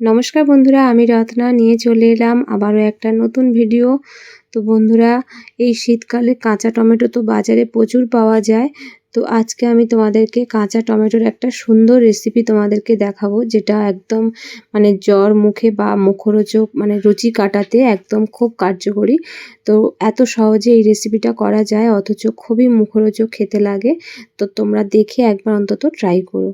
নমস্কার বন্ধুরা, আমি রত্না। নিয়ে চলে এলাম আবারও একটা নতুন ভিডিও তো বন্ধুরা, এই শীতকালে কাঁচা টমেটো তো বাজারে প্রচুর পাওয়া যায়। তো আজকে আমি তোমাদেরকে কাঁচা টমেটোর একটা সুন্দর রেসিপি তোমাদেরকে দেখাবো, যেটা একদম মানে জ্বর মুখে বা মুখরোচক মানে রুচি কাটাতে একদম খুব কার্যকরী। তো এত সহজে এই রেসিপিটা করা যায়, অথচ খুবই মুখরোচক খেতে লাগে। তো তোমরা দেখে একবার অন্তত ট্রাই করো।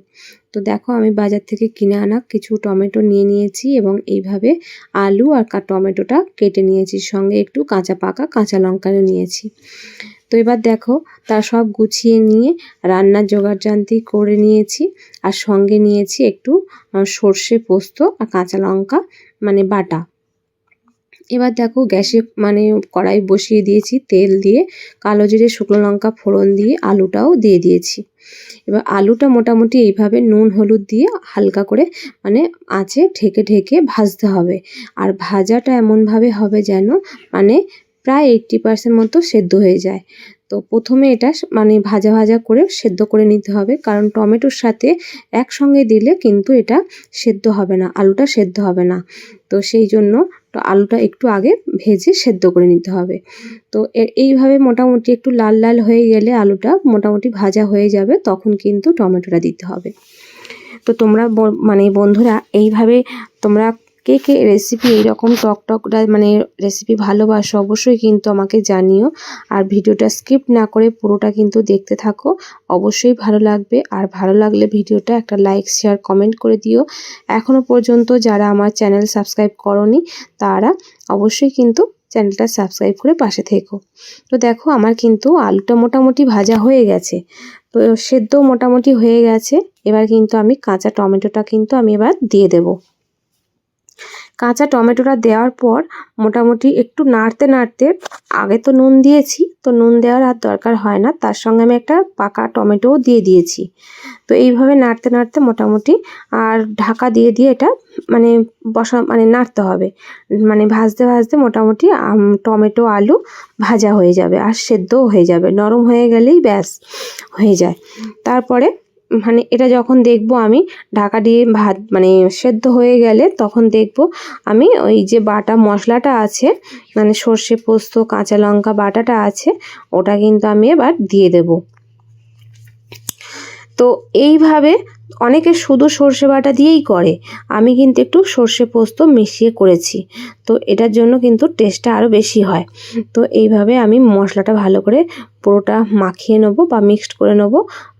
তো দেখো, আমি বাজার থেকে কিনে আনা কিছু টমেটো নিয়ে নিয়েছি এবং এইভাবে আলু আর টমেটোটা কেটে নিয়েছি। সঙ্গে একটু কাঁচা পাকা কাঁচা লঙ্কাও নিয়েছি। তো এবার দেখো তা সব গুছিয়ে নিয়ে রান্নার জোগাড়যান্ত্রিক করে নিয়েছি আর সঙ্গে নিয়েছি একটু সর্ষে পোস্ত আর কাঁচা লঙ্কা মানে বাটা। এবার দেখো গ্যাসে মানে কড়াই বসিয়ে দিয়েছি তেল দিয়ে, কালো জিরে, শুকনো লঙ্কা, ফোড়ন দিয়ে আলুটাও দিয়ে দিয়েছি। এবার আলুটা মোটামুটি এইভাবে নুন, হলুদ দিয়ে হালকা করে মানে আঁচে ঢেকে ঢেকে ভাজতে হবে। আর ভাজাটা এমনভাবে হবে যেন মানে প্রায় এইট্টি পার্সেন্ট মতো সেদ্ধ হয়ে যায়। তো প্রথমে এটা মানে ভাজা ভাজা করে সেদ্ধ করে নিতে হবে, কারণ টমেটোর সাথে একসঙ্গে দিলে কিন্তু এটা সেদ্ধ হবে না, আলুটা সেদ্ধ হবে না। তো সেই জন্য আলুটা একটু আগে ভেজে সেদ্ধ করে নিতে হবে। তো এইভাবে মোটামুটি একটু লাল লাল হয়ে গেলে আলুটা মোটামুটি ভাজা হয়ে যাবে, তখন কিন্তু টমেটোটা দিতে হবে। তো তোমরা মানে বন্ধুরা, এইভাবে তোমরা কে কে রেসিপি এইরকম টক টক মানে রেসিপি ভালোবাসো অবশ্যই কিন্তু আমাকে জানিও। আর ভিডিওটা স্কিপ না করে পুরোটা কিন্তু দেখতে থাকো। অবশ্যই ভালো লাগবে। আর ভালো লাগলে ভিডিওটা একটা লাইক শেয়ার কমেন্ট করে দিও। এখনও পর্যন্ত যারা আমার চ্যানেল সাবস্ক্রাইব করনি, তারা অবশ্যই কিন্তু চ্যানেলটা সাবস্ক্রাইব করে পাশে থেকো। তো দেখো আমার কিন্তু আলুটা মোটামুটি ভাজা হয়ে গেছে। তো সেদ্ধ মোটামুটি হয়ে গেছে। এবার কিন্তু আমি কাঁচা টমেটোটা কিন্তু আমি এবার দিয়ে দেবো। কাঁচা টমেটোটা দেওয়ার পর মোটামুটি একটু নাড়তে নাড়তে আগে তো নুন দিয়েছি, তো নুন দেওয়ার আর দরকার হয় না। তার সঙ্গে আমি একটা পাকা টমেটোও দিয়ে দিয়েছি। তো এইভাবে নাড়তে নাড়তে মোটামুটি আর ঢাকা দিয়ে দিয়ে এটা মানে বসা মানে নাড়তে হবে। মানে ভাজতে ভাজতে মোটামুটি টমেটো, আলু ভাজা হয়ে যাবে আর সেদ্ধও হয়ে যাবে। নরম হয়ে গেলেই ব্যাস হয়ে যায়। তারপরে মানে এটা যখন দেখব আমি, ঢাকা দিয়ে ভাত মানে সেদ্ধ হয়ে গেলে তখন দেখব আমি ওই যে বাটা মশলাটা আছে মানে সর্ষে পোস্ত, কাঁচা লঙ্কা বাটাটা আছে, ওটা কিন্তু আমি এবার দিয়ে দেব। তো এইভাবে অনেকে শুধু সর্ষে বাটা দিয়েই করে, আমি কিন্তু একটু সর্ষে পোস্ত মিশিয়ে করেছি, তো এটার জন্য কিন্তু টেস্টটা আরও বেশি হয়। তো এইভাবে আমি মশলাটা ভালো করে পুরোটা মাখিয়ে নেব বা মিক্সড করে নেব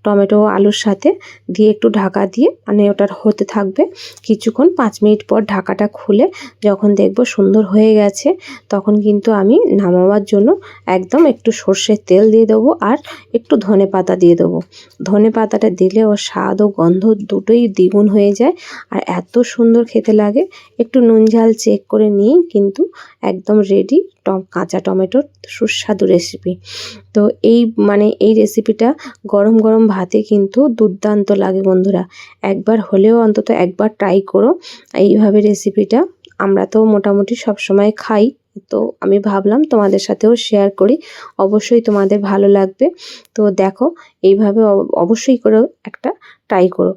টমেটো, আলুর সাথে দিয়ে একটু ঢাকা দিয়ে মানে ওটার হতে থাকবে কিছুক্ষণ, পাঁচ মিনিট পর ঢাকাটা খুলে যখন দেখব সুন্দর হয়ে গেছে, তখন কিন্তু আমি নামাবার জন্য একদম একটু সর্ষের তেল দিয়ে দেবো আর একটু ধনে পাতা দিয়ে দেবো। ধনে পাতাটা দিলে ওর স্বাদ ও গন্ধ দুটোই দ্বিগুণ হয়ে যায় আর এত সুন্দর খেতে লাগে। একটু নুন ঝাল চেক করে নিয়েই কিন্তু একদম রেডি কাঁচা টমেটোর সুস্বাদু রেসিপি তো এই মানে এই রেসিপিটা গরম গরম ভাতে কিন্তু দুর্দান্ত লাগে বন্ধুরা। একবার হলেও অন্তত একবার ট্রাই করো। এইভাবে রেসিপিটা আমরা তো মোটামুটি সব সময় খাই। তো আমি ভাবলাম তোমাদের সাথেও শেয়ার করি। অবশ্যই তোমাদের ভালো লাগবে। তো দেখো, এইভাবে অবশ্যই করে একটা ট্রাই করো।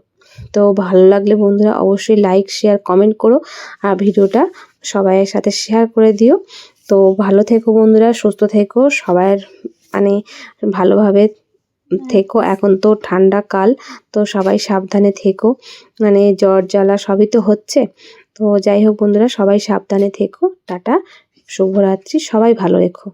তো ভালো লাগলে বন্ধুরা অবশ্যই লাইক শেয়ার কমেন্ট করো। আর ভিডিওটা সবাইয়ের সাথে শেয়ার করে দিও। তো ভালো থেকো বন্ধুরা, সুস্থ থেকো। সবার মানে ভালোভাবে থেকো। এখন তো ঠান্ডা কাল, তো সবাই সাবধানে থেকো। মানে জ্বর, জ্বালা সবই তো হচ্ছে। তো যাই হোক বন্ধুরা, সবাই সাবধানে থেকো। টাটা, শুভরাত্রি। সবাই ভালো রেখো।